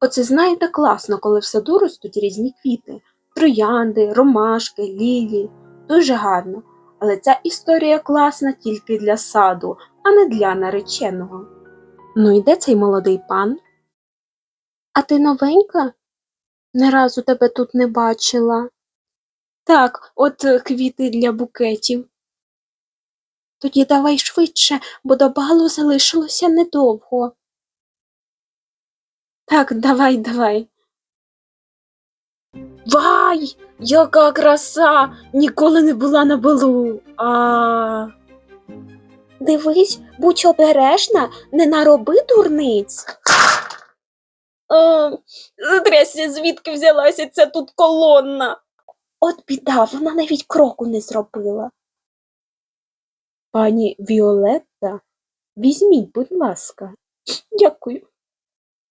Оце знаєте класно, коли в саду ростуть різні квіти троянди, ромашки, лілії. Дуже гарно. Але ця історія класна тільки для саду, а не для нареченого. Ну і де цей молодий пан? А ти новенька? Не разу тебе тут не бачила. Так, от е, квіти для букетів. Тоді давай швидше, бо до балу залишилося недовго. Так, давай, давай. Вай! Яка краса! Ніколи не була на балу. А... Дивись, будь обережна, не нароби дурниць. Трясся, звідки взялася ця тут колонна? От біда, вона навіть кроку не зробила. Пані Віолетта, візьміть, будь ласка. Дякую.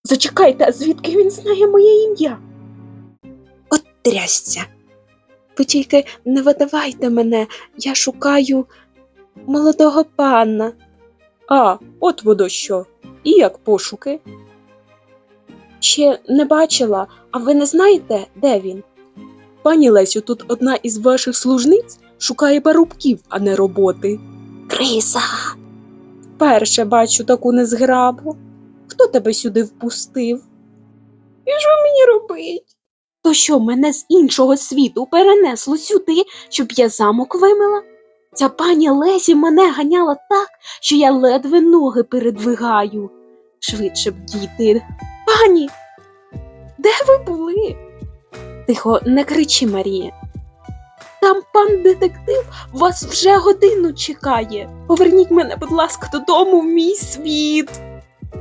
Зачекайте, а звідки він знає моє ім'я? От трясця. Ви тільки не видавайте мене, я шукаю молодого пана. А, от воно що. І як пошуки? Ще не бачила, а ви не знаєте, де він? Пані Лесю, тут одна із ваших служниць шукає парубків, а не роботи. Криса. Перше бачу таку незграбу. Хто тебе сюди впустив? І що мені робить? То що, мене з іншого світу перенесло сюди, щоб я замок вимила? Ця пані Лесі мене ганяла так, що я ледве ноги передвигаю. Швидше б дійти. Пані, де ви були? Тихо, не кричи, Марія. Там пан детектив вас вже годину чекає. Поверніть мене, будь ласка, додому в мій світ.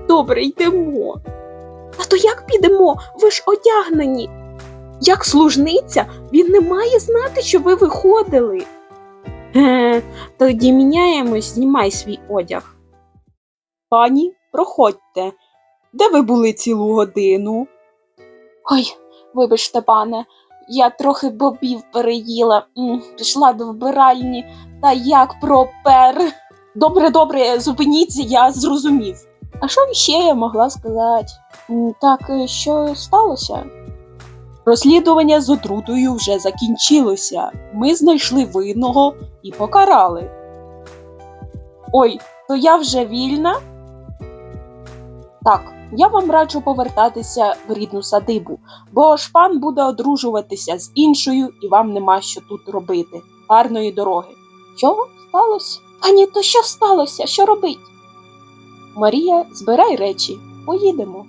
Добре, йдемо. А то як підемо? Ви ж одягнені. Як служниця, він не має знати, що ви виходили. Е, тоді міняємось, знімай свій одяг. Пані, проходьте. Де ви були цілу годину? Ой, вибачте, пане, я трохи бобів переїла, пішла до вбиральні, та як пропер. Добре, добре, зупиніться, я зрозумів. А що ще я могла сказати? Так, е, що сталося? Розслідування з отрутою вже закінчилося. Ми знайшли винного і покарали. Ой, то я вже вільна? Так, я вам раджу повертатися в рідну садибу, бо ж пан буде одружуватися з іншою, і вам нема що тут робити. Гарної дороги. Що сталося? Пані, то що сталося? Що робить? Марія, збирай речі, поїдемо.